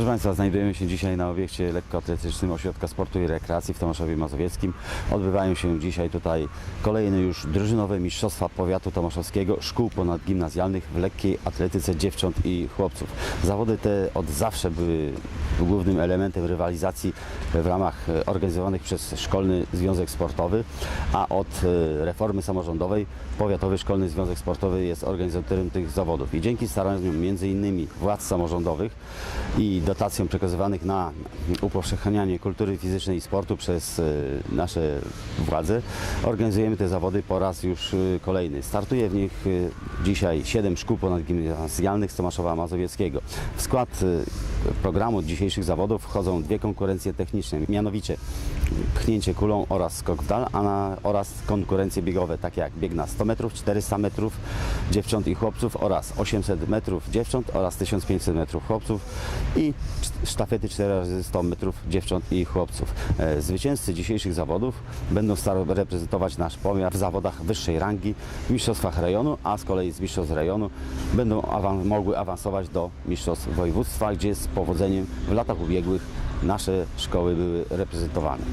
Proszę Państwa, znajdujemy się dzisiaj na obiekcie lekkoatletycznym Ośrodka Sportu i Rekreacji w Tomaszowie Mazowieckim. Odbywają się dzisiaj tutaj kolejne już drużynowe Mistrzostwa Powiatu Tomaszowskiego Szkół Ponadgimnazjalnych w lekkiej atletyce dziewcząt i chłopców. Zawody te od zawsze były głównym elementem rywalizacji w ramach e, organizowanych przez Szkolny Związek Sportowy, a od e, reformy samorządowej Powiatowy Szkolny Związek Sportowy jest organizatorem tych zawodów. I dzięki staraniom innymi władz samorządowych i dotacjom przekazywanych na upowszechnianie kultury fizycznej i sportu przez e, nasze władze organizujemy te zawody po raz już e, kolejny. Startuje w nich e, dzisiaj 7 szkół ponadgimnazjalnych z Tomaszowa Mazowieckiego. W skład e, programu dzisiejszych zawodów wchodzą dwie konkurencje techniczne, mianowicie pchnięcie kulą oraz skok w dal, a na, oraz konkurencje biegowe, takie jak bieg na 100 metrów, 400 metrów dziewcząt i chłopców oraz 800 metrów dziewcząt oraz 1500 metrów chłopców i sztafety 4 razy 100 metrów dziewcząt i chłopców. E, Zwycięzcy dzisiejszych zawodów będą reprezentować nasz powiat w zawodach wyższej rangi w mistrzostwach rejonu, a z kolei z mistrzostw rejonu będą awan- mogły awansować do mistrzostw województwa, gdzie z powodzeniem w latach ubiegłych nasze szkoły były reprezentowane.